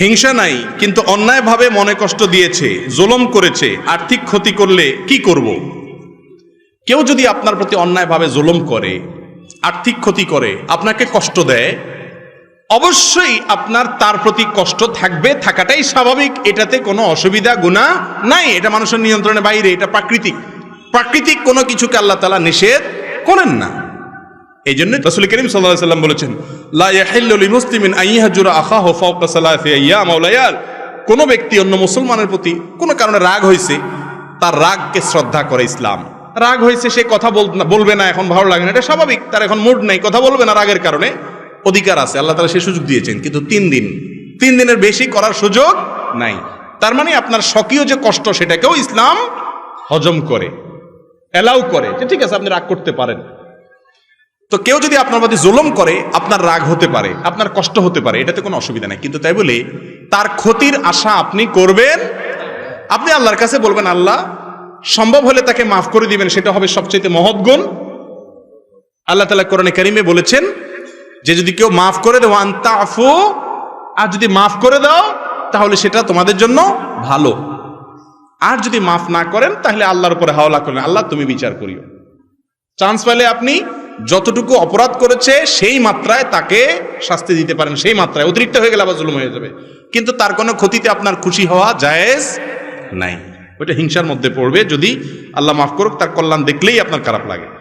হিংসা নাই, কিন্তু অন্যায়ভাবে মনে কষ্ট দিয়েছে, জুলম করেছে, আর্থিক ক্ষতি করলে কি করব? কেউ যদি আপনার প্রতি অন্যায়ভাবে জুলম করে, আর্থিক ক্ষতি করে, আপনাকে কষ্ট দেয়, অবশ্যই আপনার তার প্রতি কষ্ট থাকবে, থাকাটাই স্বাভাবিক। এটাতে কোনো অসুবিধা, গুণা নাই। এটা মানুষের নিয়ন্ত্রণের বাইরে, এটা প্রাকৃতিক। প্রাকৃতিক কোনো কিছুকে আল্লাহ তালা নিষেধ করেন না। এই জন্য রসুল করিম সাল্লাহ সাল্লাম বলেছেন, লা ইয়াহিল্লু লিমুসলিমিন আইয়াহজুরা আখাহু ফাওকা সালাসি আইয়াম আও লায়াল। কোনো ব্যক্তি অন্য মুসলমানের প্রতি কোনো কারণে রাগ হয়েছে তার রাগকে শ্রদ্ধা করে ইসলাম। রাগ হয়েছে সে কথা বলবে না, এখন ভালো লাগে না, এটা স্বাভাবিক, তার এখন মুড নেই, কথা বলবে না রাগের কারণে। অধিকার আছে, আল্লাহ তালা সে সুযোগ দিয়েছেন, কিন্তু তিন দিন, তিন দিনের বেশি করার সুযোগ নাই। তার মানে আপনার স্বকীয় যে কষ্ট, সেটাকেও ইসলাম হজম করে, অ্যালাউ করে যে, ঠিক আছে, আপনি রাগ করতে পারেন। তো কেউ যদি আপনার প্রতি জুলুম করে, আপনার রাগ হতে পারে, আপনার কষ্ট হতে পারে, এটাতে কোনো অসুবিধা নেই। কিন্তু তাই বলে, তার ক্ষতির আশা আপনি করবেন, আপনি আল্লাহর কাছে বলবেন, আল্লাহ, সম্ভব হলে তাকে মাফ করে দিবেন, সেটা হবে সবচেয়ে মহৎ গুণ। আল্লাহ তালা কোরআনে কারিমে বলেছেন, যে যদি কেউ মাফ করে দেও আন্তাফু আর যদি মাফ করে দাও, তাহলে সেটা তোমাদের জন্য ভালো। আর যদি মাফ না করেন, তাহলে আল্লাহর উপরে হাওলা করেন আল্লাহ, তুমি বিচার করিও। চান্স পেলে আপনি যতটুকু অপরাধ করেছে, সেই মাত্রায় তাকে শাস্তি দিতে পারেন। সেই মাত্রায়। অতিরিক্ত হয়ে গেলে আবার জুলুম হয়ে যাবে। কিন্তু তার কোনো ক্ষতিতে আপনার খুশি হওয়া জায়েজ নাই। ওইটা হিংসার মধ্যে পড়বে। যদি আল্লাহ মাফ করুক, তার কল্যাণ দেখলেই আপনার খারাপ লাগে।